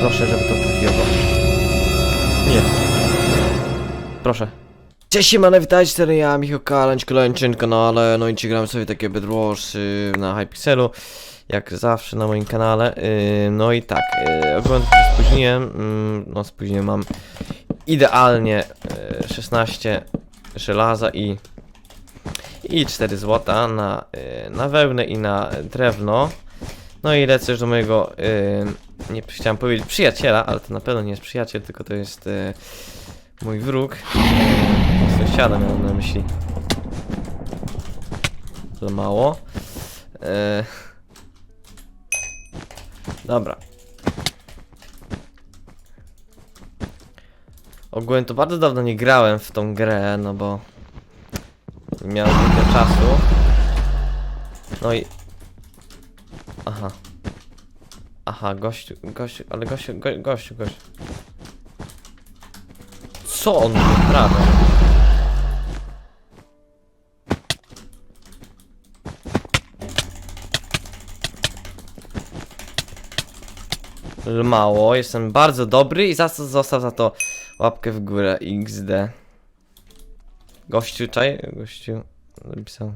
Proszę, żeby to trafiło. Nie. Proszę. Cześć, siemane, witajcie, to ja, Michał Kalańcz, kolejny kanale, no i dzisiaj gram sobie takie Bedwars y, na Hypixelu, jak zawsze na moim kanale, y, no i tak, y, ogólnie trochę spóźniłem, mm, no spóźniłem, mam idealnie y, 16 żelaza i i 4 złota na, y, na wełnę i na drewno, no i lecę już do mojego, y, nie chciałem powiedzieć przyjaciela, ale to na pewno nie jest przyjaciel, tylko to jest y, mój wróg. Sąsiada miałem na myśli. Za mało. Y, dobra. Ogólnie to bardzo dawno nie grałem w tą grę, no bo nie miałem dużo czasu. No i Aha. Aha, gościu, gościu, ale gościu, go, gościu, gościu. Co on wyprawia? Mało, jestem bardzo dobry i za za to łapkę w górę XD. Gościu, czaj, gościu napisał.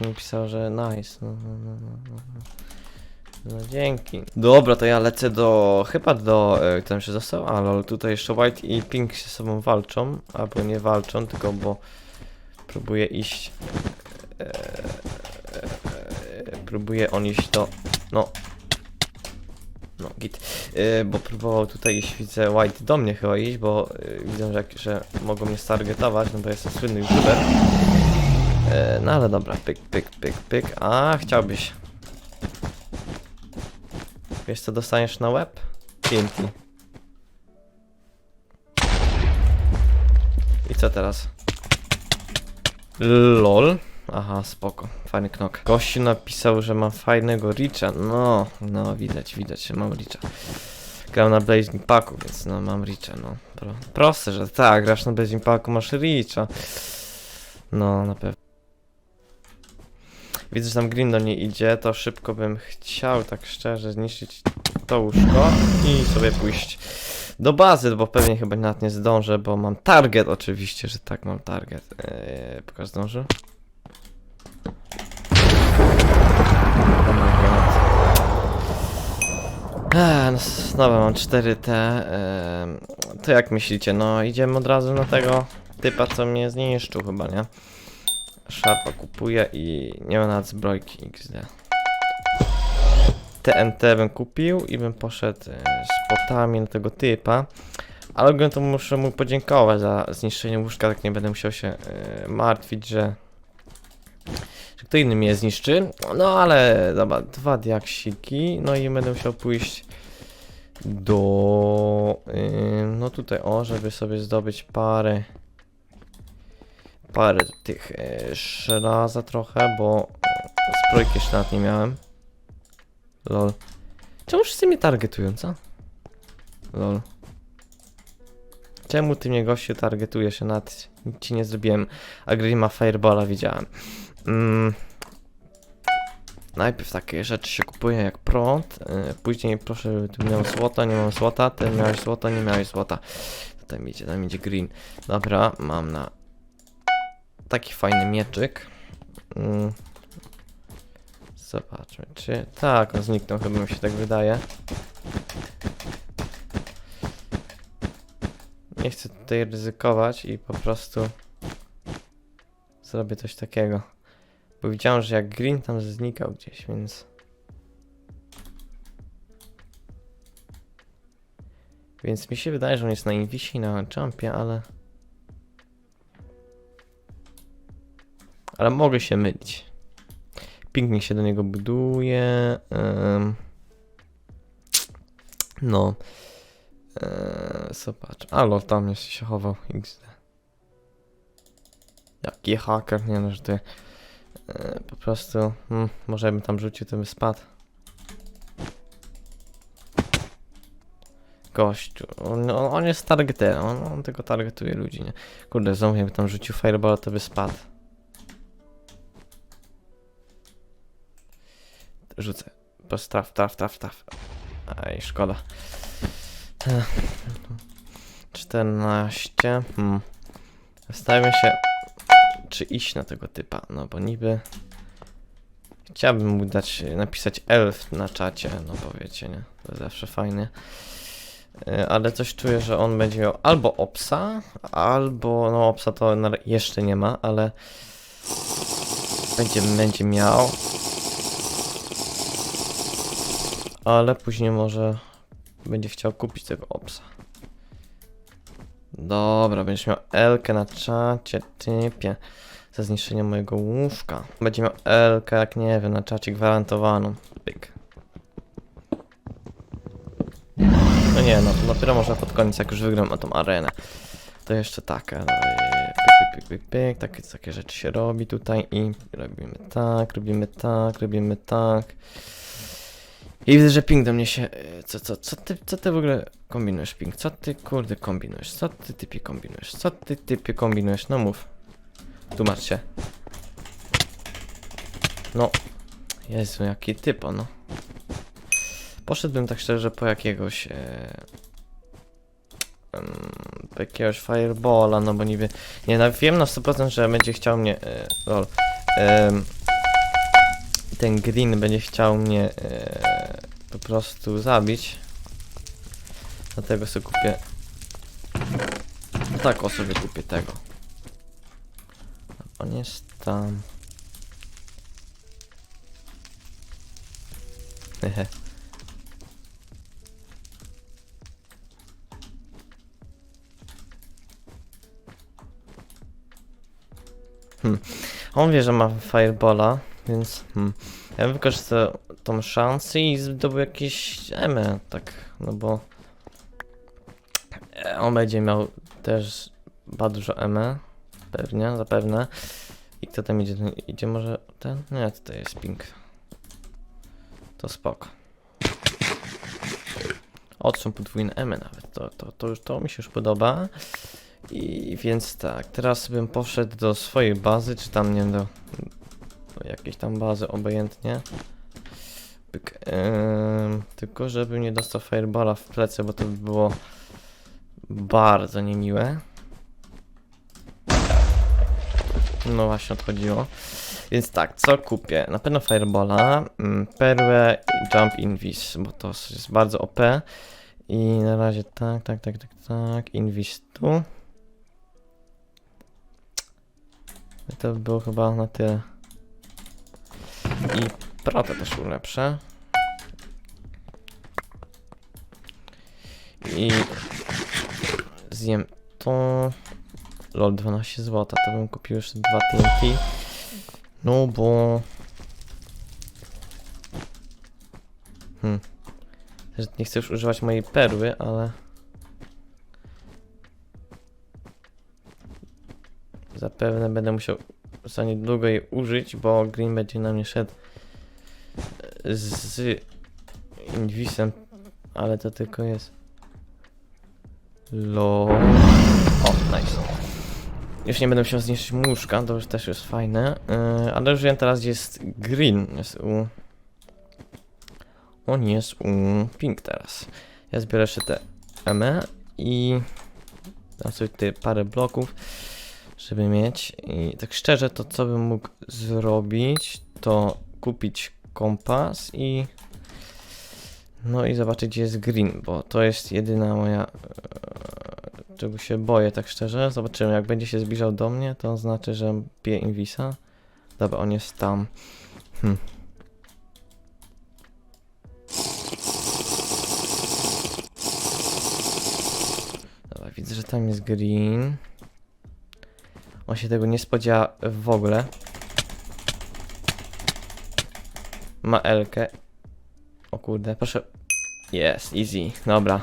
Nie pisał, że nice. No, no, no, no, no. dzięki. Dobra, to ja lecę do. Chyba do. E, kto tam się został? A lol, tutaj jeszcze White i Pink się sobą walczą. Albo nie walczą, tylko bo próbuję iść. E, e, e, próbuje on iść do. No. No, git. E, bo próbował tutaj iść, widzę White do mnie chyba iść, bo e, widzę, że, że mogą mnie stargetować, no bo jestem słynny youtuber. E, no ale dobra, pyk, pyk, pyk, pyk. A, chciałbyś. Wiesz co dostaniesz na łeb? TNT. I co teraz? LOL. Aha, spoko. Fajny knok. Gościu napisał, że mam fajnego Richa. No, no, widać, widać, że mam Richa. Gram na Blazing Packu, więc no, mam Richa, no. Pro, proste, że tak, grasz na Blazing Packu, masz Richa. No, na pewno. Widzę, że tam Green do niej idzie, to szybko bym chciał, tak szczerze, zniszczyć to łóżko i sobie pójść do bazy, bo pewnie chyba nawet nie zdążę, bo mam target, oczywiście, że tak, mam target. Eee, pokaż zdążę. Eee, no, znowu mam 4T. Eee, to jak myślicie? No, idziemy od razu na tego typa, co mnie zniszczył chyba, nie? Szarpa kupuję i nie ma nawet zbrojki XD. TNT bym kupił i bym poszedł e, z potami na tego typa. Ale ogólnie to muszę mu podziękować za zniszczenie łóżka, tak nie będę musiał się e, martwić, że, że kto inny mnie zniszczy. No ale dobra, dwa diaksiki, no i będę musiał pójść do... Yy, no tutaj o, żeby sobie zdobyć parę parę tych e, trochę, bo zbrojki jeszcze nawet nie miałem. Lol. Czemu wszyscy mnie targetują, co? Lol. Czemu ty mnie gościu targetujesz? Ja nawet nic ci nie zrobiłem. A gry ma fireballa widziałem. Mm. Najpierw takie rzeczy się kupuje jak prąd. e, Później proszę, tu miał złota, nie mam złota. Ty miałeś złota, nie miałeś złota. Tutaj idzie, tam idzie green. Dobra, mam na taki fajny mieczyk. Mm. Zobaczmy, czy... Tak, on zniknął, chyba mi się tak wydaje. Nie chcę tutaj ryzykować i po prostu zrobię coś takiego. Bo widziałem, że jak Green tam znikał gdzieś, więc... Więc mi się wydaje, że on jest na Invisie i na Jumpie, ale... Ale mogę się mylić. Pięknie się do niego buduje. no. Eee, zobacz. Alo, tam jeszcze się chował. XD. Jaki haker, nie no, że ty. Eee, po prostu. Hmm, może bym tam rzucił, to by spadł. Gościu, on, on, jest targetem, on, on tylko targetuje ludzi, nie? Kurde, znowu jakby tam rzucił fireball, to by spadł. Rzucę. Po traf, traf, traf, traf. Ej, szkoda. Ech. 14. Hmm. Zastanawiam się, czy iść na tego typa. No bo niby. Chciałbym mu dać, napisać elf na czacie, no bo wiecie, nie? To zawsze fajnie. E, Ale coś czuję, że on będzie miał albo opsa, albo, no opsa to jeszcze nie ma, ale będzie, będzie miał. Ale później może będzie chciał kupić tego opsa. Dobra, będziesz miał Elkę na czacie, typie. Za zniszczenie mojego łóżka. Będzie miał Elkę, jak nie wiem, na czacie gwarantowaną. Pyk. No nie, no to dopiero może pod koniec, jak już wygram tą arenę. To jeszcze tak, pyk, pyk, pyk, pyk, pyk, takie, takie rzeczy się robi tutaj i robimy tak, robimy tak, robimy tak. I widzę, że ping do mnie się... e, Co, co, co ty, co ty w ogóle kombinujesz, ping? Co ty kurde kombinujesz? Co ty typie kombinujesz? Co ty typie kombinujesz? No mów. Tłumacz się. No. Jezu, jaki typo, no. Poszedłbym tak szczerze po jakiegoś... E, em, po jakiegoś fireballa, no bo niby... Nie, no, wiem na 100%, że będzie chciał mnie... E, lol. Em, ten green będzie chciał mnie e, prostu zabić. Dlatego sobie kupię. No tak, o sobie kupię tego. On jest tam. Hehe. Hmm. On wie, że ma Firebola, więc hmm. ja bym wykorzystał tą szansę i zdobył jakieś emy, tak, no bo on będzie miał też bardzo dużo emy, pewnie, zapewne. I kto tam idzie? Idzie może ten? Nie, tutaj jest ping. To spoko. Otrzą podwójne emy nawet, to, to, to, już, to mi się już podoba. I więc tak, teraz bym poszedł do swojej bazy, czy tam nie wiem, do, do jakiejś tam bazy, obojętnie. Pyk, tylko żeby nie dostał fireballa w plecy, bo to by było bardzo niemiłe. No właśnie odchodziło. Więc tak, co kupię? Na pewno Firebola, mm, Perłę i Jump Invis, bo to jest bardzo OP. I na razie tak, tak, tak, tak, tak, Invis tu. I to by było chyba na tyle. I protę też ulepszę. I zjem to. Lol 12 zł, to bym kupił jeszcze dwa TNT. No bo... Hmm. Też Nie chcę już używać mojej perły, ale... Zapewne będę musiał za niedługo jej użyć, bo Green będzie na mnie szedł z Invisem, ale to tylko jest... Lol. O, nice. Już nie będę musiał zniszczyć łóżka, to już też jest fajne. Yy, ale już wiem teraz, jest green. Jest u... On jest u pink teraz. Ja zbiorę jeszcze te ME i dam sobie tutaj parę bloków, żeby mieć. I tak szczerze, to co bym mógł zrobić, to kupić kompas i no i zobaczyć, gdzie jest green, bo to jest jedyna moja e, czego się boję, tak szczerze. Zobaczymy, jak będzie się zbliżał do mnie, to znaczy, że bije Invisa. Dobra, on jest tam. Hm. Dobra, widzę, że tam jest green. On się tego nie spodziewa w ogóle. Ma Elkę. O kurde, proszę. Jest, easy. Dobra.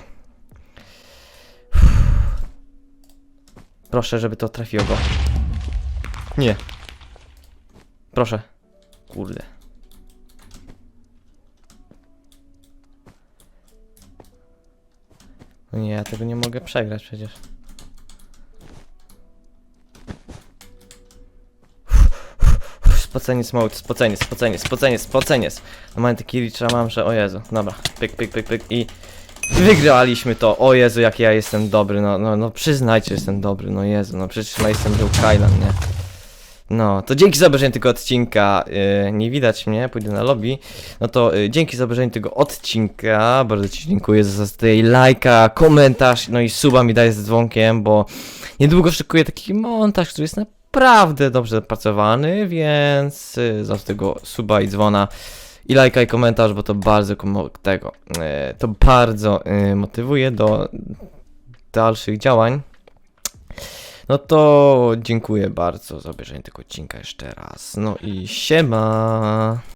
Proszę, żeby to trafiło go. Nie. Proszę. Kurde. No nie, ja tego nie mogę przegrać przecież. Spoceniec mode, spoceniec, spoceniec, spoceniec, spoceniec. Normalnie taki licza mam, że o Jezu, dobra, pyk, pyk, pyk, pyk i wygraliśmy to, o Jezu, jak ja jestem dobry, no, no, no przyznajcie, że jestem dobry, no Jezu, no przecież ja jestem Joe Kylan, nie? No, to dzięki za obejrzeniu tego odcinka, yy, nie widać mnie, pójdę na lobby, no to yy, dzięki za obejrzeniu tego odcinka, bardzo Ci dziękuję za tutaj lajka, komentarz, no i suba mi daj z dzwonkiem, bo niedługo szykuję taki montaż, który jest naprawdę dobrze zapracowany, więc yy, za tego suba i dzwona i lajka i komentarz, bo to bardzo tego, yy, to bardzo yy, motywuje do dalszych działań. No to dziękuję bardzo za obejrzenie tego odcinka jeszcze raz. No i siema.